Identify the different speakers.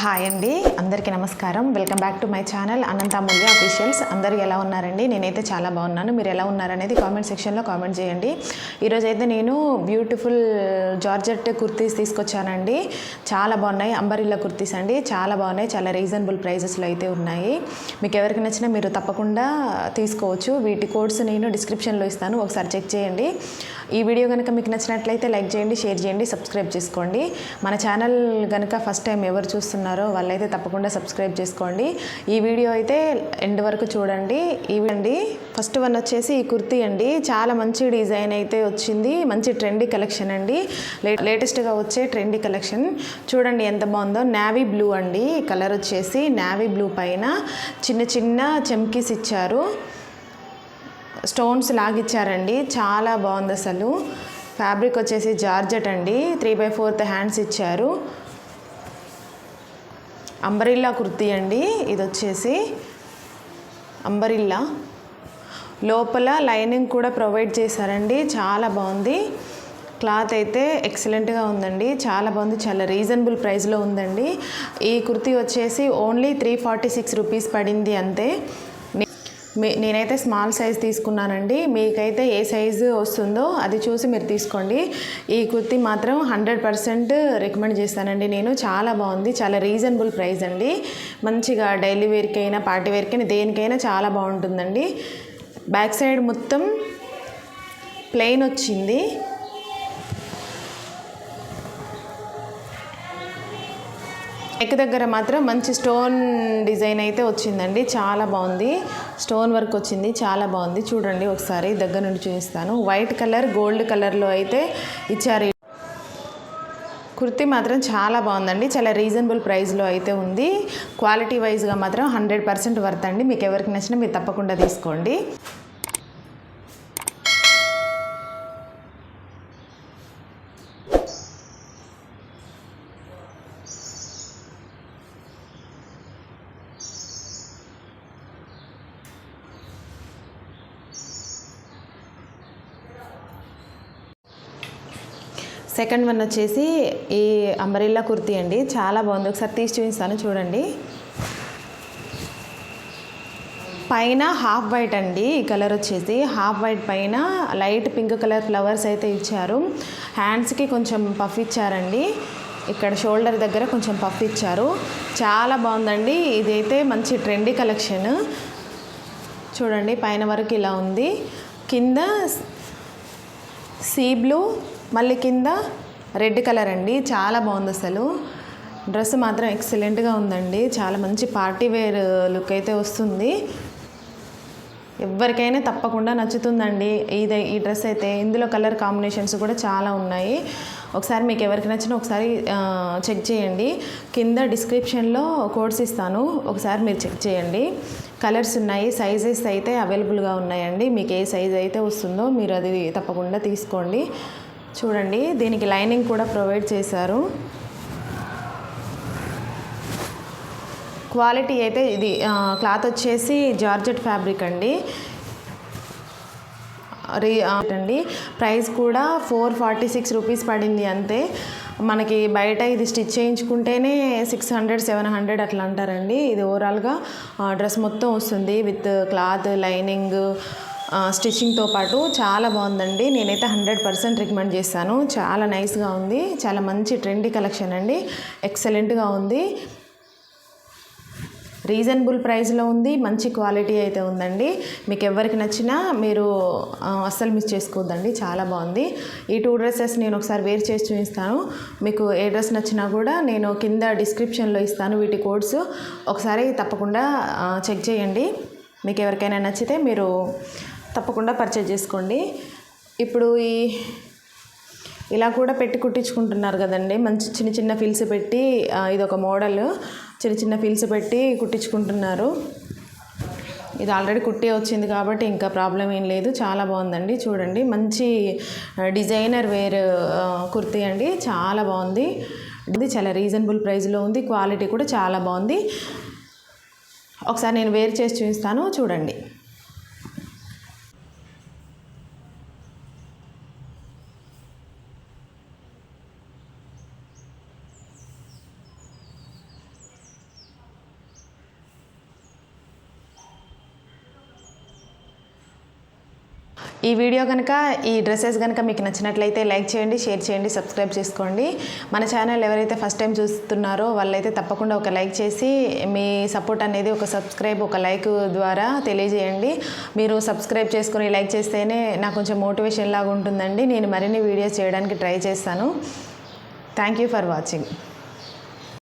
Speaker 1: Hi అండి అందరికీ నమస్కారం. Welcome back to my channel Ananthamulya officials. అందరూ ఎలా ఉన్నారండి? నేనైతే చాలా బాగున్నాను. మీరు ఎలా ఉన్నారనేది కామెంట్ సెక్షన్లో కామెంట్ చేయండి. ఈరోజు అయితే నేను బ్యూటిఫుల్ జార్జెట్ కుర్తీస్ తీసుకొచ్చానండి. చాలా బాగున్నాయి. అంబరిల్లా కుర్తీస్ అండి. చాలా బాగున్నాయి. చాలా రీజనబుల్ ప్రైజెస్లో అయితే ఉన్నాయి. మీకు ఎవరికి నచ్చినా మీరు తప్పకుండా తీసుకోవచ్చు. వీటి కోడ్స్ నేను డిస్క్రిప్షన్లో ఇస్తాను. ఒకసారి చెక్ చేయండి. ఈ వీడియో కనుక మీకు నచ్చినట్లయితే లైక్ చేయండి షేర్ చేయండి సబ్స్క్రైబ్ చేసుకోండి. మన ఛానల్ కనుక ఫస్ట్ టైం ఎవరు చూస్తున్నారు వాళ్ళైతే తప్పకుండా సబ్స్క్రైబ్ చేసుకోండి. ఈ వీడియో అయితే ఎండ్ వరకు చూడండి. ఇవండి ఫస్ట్ వన్ వచ్చేసి ఈ కుర్తీ అండి. చాలా మంచి డిజైన్ అయితే వచ్చింది. మంచి ట్రెండీ కలెక్షన్ అండి. లే లేటెస్ట్గా వచ్చే ట్రెండీ కలెక్షన్ చూడండి ఎంత బాగుందో. నావీ బ్లూ అండి. కలర్ వచ్చేసి నావీ బ్లూ పైన చిన్న చిన్న చెమ్కీస్ ఇచ్చారు. స్టోన్స్ లాగిచ్చారండి. చాలా బాగుంది అసలు. ఫ్యాబ్రిక్ వచ్చేసి జార్జెట్ అండి. త్రీ బై ఫోర్త్ హ్యాండ్స్ ఇచ్చారు. అంబరిల్లా కుర్తీ అండి. ఇది వచ్చేసి అంబరిల్లా. లోపల లైనింగ్ కూడా ప్రొవైడ్ చేశారండి. చాలా బాగుంది. క్లాత్ అయితే ఎక్సలెంట్గా ఉందండి. చాలా బాగుంది. చాలా రీజనబుల్ ప్రైస్లో ఉందండి. ఈ కుర్తీ వచ్చేసి only three forty six rupees పడింది అంతే. నేనైతే స్మాల్ సైజ్ తీసుకున్నానండి. మీకైతే ఏ సైజు వస్తుందో అది చూసి మీరు తీసుకోండి. ఈ కుర్తీ మాత్రం హండ్రెడ్ పర్సెంట్ రికమెండ్ చేస్తానండి నేను. చాలా బాగుంది. చాలా రీజనబుల్ ప్రైస్ అండి. మంచిగా డైలీ వేర్కైనా పార్టీ వేర్కైనా దేనికైనా చాలా బాగుంటుందండి. బ్యాక్ సైడ్ మొత్తం ప్లెయిన్ వచ్చింది. నెక్ దగ్గర మాత్రం మంచి స్టోన్ డిజైన్ అయితే వచ్చిందండి. చాలా బాగుంది. స్టోన్ వర్క్ వచ్చింది. చాలా బాగుంది. చూడండి ఒకసారి దగ్గర నుండి చూపిస్తాను. వైట్ కలర్ గోల్డ్ కలర్లో అయితే ఇచ్చారు. కుర్తి మాత్రం చాలా బాగుందండి. చాలా రీజనబుల్ ప్రైస్లో అయితే ఉంది. క్వాలిటీ వైజ్గా మాత్రం హండ్రెడ్ పర్సెంట్ వర్త్ అండి. మీకు ఎవరికి నచ్చినా మీరు తప్పకుండా తీసుకోండి. సెకండ్ వన్ వచ్చేసి ఈ అంబరిల్లా కుర్తీ అండి. చాలా బాగుంది. ఒకసారి తీసి చూపిస్తాను. చూడండి. పైన హాఫ్ వైట్ అండి. ఈ కలర్ వచ్చేసి హాఫ్ వైట్ పైన లైట్ పింక్ కలర్ ఫ్లవర్స్ అయితే ఇచ్చారు. హ్యాండ్స్కి కొంచెం పఫ్ ఇచ్చారండి. ఇక్కడ షోల్డర్ దగ్గర కొంచెం పఫ్ ఇచ్చారు. చాలా బాగుందండి. ఇదైతే మంచి ట్రెండీ కలెక్షన్ చూడండి. పైన వరకు ఇలా ఉంది. కింద సీ బ్లూ మళ్ళీ కింద రెడ్ కలర్ అండి. చాలా బాగుంది అసలు. డ్రెస్ మాత్రం ఎక్సలెంట్గా ఉందండి. చాలా మంచి పార్టీ వేర్ లుక్ అయితే వస్తుంది. ఎవరికైనా తప్పకుండా నచ్చుతుందండి. ఇది ఈ డ్రెస్ అయితే. ఇందులో కలర్ కాంబినేషన్స్ కూడా చాలా ఉన్నాయి. ఒకసారి మీకు ఎవరికి నచ్చినా ఒకసారి చెక్ చేయండి. కింద డిస్క్రిప్షన్లో కోడ్స్ ఇస్తాను. ఒకసారి మీరు చెక్ చేయండి. కలర్స్ ఉన్నాయి సైజెస్ అయితే అవైలబుల్గా ఉన్నాయండి. మీకు ఏ సైజ్ అయితే వస్తుందో మీరు అది తప్పకుండా తీసుకోండి. చూడండి దీనికి లైనింగ్ కూడా ప్రొవైడ్ చేశారు. క్వాలిటీ అయితే ఇది క్లాత్ వచ్చేసి జార్జెట్ ఫ్యాబ్రిక్ అండి. రీ అండి ప్రైస్ కూడా ఫోర్ ఫార్టీ సిక్స్ రూపీస్ పడింది అంతే. మనకి బయట ఇది స్టిచ్ చేయించుకుంటేనే సిక్స్ హండ్రెడ్ సెవెన్ హండ్రెడ్ అట్లా అంటారండి. ఇది ఓవరాల్గా డ్రెస్ మొత్తం వస్తుంది విత్ క్లాత్ లైనింగ్ స్టిచ్చింగ్తో పాటు చాలా బాగుందండి. నేనైతే హండ్రెడ్ పర్సెంట్ రికమెండ్ చేస్తాను చాలా నైస్గా ఉంది. చాలా మంచి ట్రెండీ కలెక్షన్ అండి. ఎక్సలెంట్గా ఉంది. రీజనబుల్ ప్రైస్లో ఉంది. మంచి క్వాలిటీ అయితే ఉందండి. మీకు ఎవరికి నచ్చినా మీరు అస్సలు మిస్ చేసుకోవద్దండి. చాలా బాగుంది. ఈ టూ డ్రెస్సెస్ నేను ఒకసారి వేర్ చేసి చూపిస్తాను. మీకు ఏ డ్రెస్ నచ్చినా కూడా నేను కింద డిస్క్రిప్షన్లో ఇస్తాను వీటి కోడ్స్. ఒకసారి తప్పకుండా చెక్ చేయండి. మీకు ఎవరికైనా నచ్చితే మీరు తప్పకుండా పర్చేజ్ చేసుకోండి. ఇప్పుడు ఈ ఇలా కూడా పెట్టి కుట్టించుకుంటున్నారు కదండి. మంచి చిన్న చిన్న ఫిల్స్ పెట్టి ఇది ఒక మోడల్. చిన్న చిన్న ఫీల్స్ పెట్టి కుట్టించుకుంటున్నారు. ఇది ఆల్రెడీ కుట్టే వచ్చింది కాబట్టి ఇంకా ప్రాబ్లం ఏం లేదు. చాలా బాగుందండి చూడండి. మంచి డిజైనర్ వేర్ కుర్తీ అండి. చాలా బాగుంది. ఇది చాలా రీజనబుల్ ప్రైస్లో ఉంది. క్వాలిటీ కూడా చాలా బాగుంది. ఒకసారి నేను వేర్ చేసి చూపిస్తాను. చూడండి. ఈ వీడియో కనుక ఈ డ్రెస్సెస్ కనుక మీకు నచ్చినట్లయితే లైక్ చేయండి షేర్ చేయండి సబ్స్క్రైబ్ చేసుకోండి. మన ఛానల్ ఎవరైతే ఫస్ట్ టైం చూస్తున్నారో వాళ్ళైతే తప్పకుండా ఒక లైక్ చేసి మీ సపోర్ట్ అనేది ఒక సబ్స్క్రైబ్ ఒక లైక్ ద్వారా తెలియజేయండి. మీరు సబ్స్క్రైబ్ చేసుకొని లైక్ చేస్తేనే నాకు కొంచెం మోటివేషన్ లాగా ఉంటుందండి. నేను మరిన్ని వీడియోస్ చేయడానికి ట్రై చేస్తాను. Thank you for watching.